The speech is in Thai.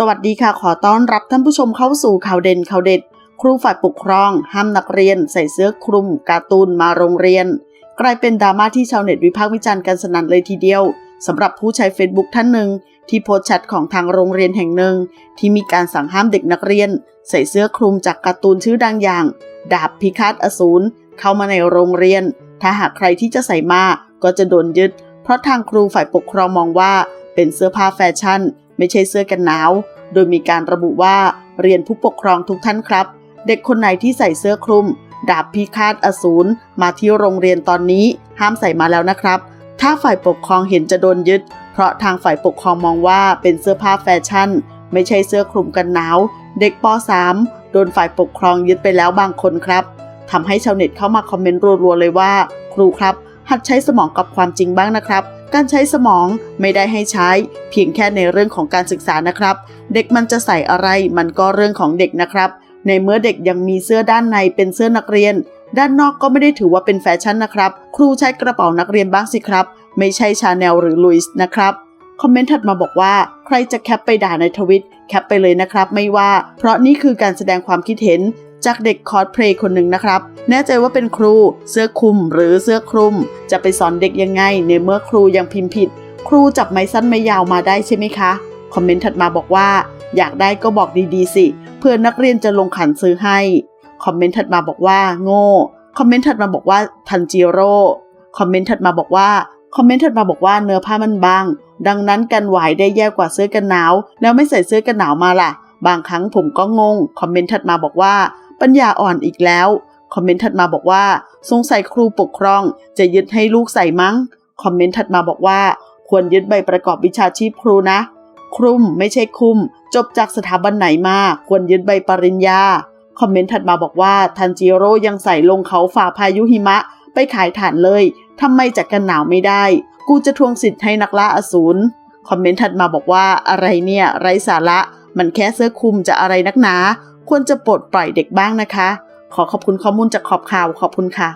สวัสดีค่ะ ขอต้อนรับท่านผู้ชมเข้าสู่ข่าวเด่นข่าวเด็ด ครูฝ่ายปกครอง ห้ามนักเรียน ใส่เสื้อคลุมการ์ตูนมาโรงเรียน กลายเป็นดราม่าที่ชาวเน็ตวิพากษ์วิจารณ์กันสนั่นเลยทีเดียวสำหรับผู้ใช้ Facebook ท่านหนึ่ง ที่โพสต์แชทของทางโรงเรียนแห่งหนึ่ง ที่มีการสั่งห้ามเด็กนักเรียน ใส่เสื้อคลุมจากการ์ตูนชื่อดังอย่าง ดาบพิฆาตอสูรเข้ามาในโรงเรียน ถ้าหากใครที่จะใส่มาก็จะโดนยึด เพราะทางครูฝ่ายปกครองมองว่า เป็นเสื้อผ้าแฟชั่น ไม่ใช่เสื้อกันหนาว โดยมีการระบุว่าเรียนผู้ปกครองทุกท่านครับ เด็กคนไหนที่ใส่เสื้อคลุม ดาบพิฆาตอสูรมาที่โรงเรียนตอนนี้ ห้ามใส่มาแล้วนะครับ ถ้าฝ่ายปกครองเห็นจะโดนยึด เพราะทางฝ่ายปกครองมองว่าเป็นเสื้อผ้าแฟชั่น ไม่ใช่เสื้อคลุมกันหนาว เด็กป .3 โดนฝ่ายปกครองยึดไปแล้วบางคนครับทำให้ชาวเน็ตเข้ามาคอมเมนต์รัวๆเลยว่า ครูครับ หัดใช้สมองกับความจริงบ้างนะครับ การใช้สมองไม่ได้ให้ใช้ เพียงแค่ในเรื่องของการศึกษานะครับ เด็กมันจะใส่อะไรมันก็เรื่องของเด็กนะครับ ในเมื่อเด็กยังมีเสื้อด้านในเป็นเสื้อนักเรียน ด้านนอกก็ไม่ได้ถือว่าเป็นแฟชั่นนะครับ ครูใช้กระเป๋านักเรียนบ้างสิครับ ไม่ใช่ชาแนลหรือลุยส์นะครับคอมเมนต์ถัดมาบอกว่า ใครจะแคปไปด่าในทวิตแคปไปเลยนะครับ ไม่ว่า เพราะนี่คือการแสดงความคิดเห็น จากเด็กคอร์สเพลย์คนหนึ่งนะครับ แน่ใจว่าเป็นครูเสื้อคลุมหรือเสื้อคลุม จะไปสอนเด็กยังไง ในเมื่อครูยังพิมพ์ผิด ครูจับไม้สั้นไม่ยาวมาได้ใช่ไหมคะ คอมเมนต์ถัดมาบอกว่า อยากได้ก็บอกดีๆสิ เพื่อนนักเรียนจะลงขันซื้อให้ คอมเมนต์ถัดมาบอกว่า โง่ คอมเมนต์ถัดมาบอกว่าทันจิโร่ คอมเมนต์ถัดมาบอกว่า คอมเมนต์ถัดมาบอกว่าเนื้อผ้ามันบาง ดังนั้นกันไหวได้แย่กว่าเสื้อกันหนาว แล้วไม่ใส่เสื้อกันหนาวมาล่ะ บางครั้งผมก็งง คอมเมนต์ถัดมาบอกว่า ปัญญาอ่อนอีกแล้ว คอมเมนต์ถัดมาบอกว่า สงสัยครูปกครองจะยึดให้ลูกใส่มั้ง คอมเมนต์ถัดมาบอกว่า ควรยึดใบประกอบวิชาชีพครูนะ ครุมไม่ใช่คุม จบจากสถาบันไหนมา ควรยึดใบปริญญา คอมเมนต์ถัดมาบอกว่าทันจิโร่ยังใส่ลงเขาฝ่าพายุหิมะ ไปขายฐานเลยทำไมจักกันหนาวไม่ได้ กูจะทวงสิทธิ์ให้นักล่าอสูรคอมเมนต์ถัดมาบอกว่าอะไรเนี่ย ไร้สาระ มันแค่เสื้อคลุมจะอะไรนักหนา ควรจะปลดปล่อยเด็กบ้างนะคะ ขอขอบคุณข้อมูลจากขอบข่าวขอบคุณค่ะ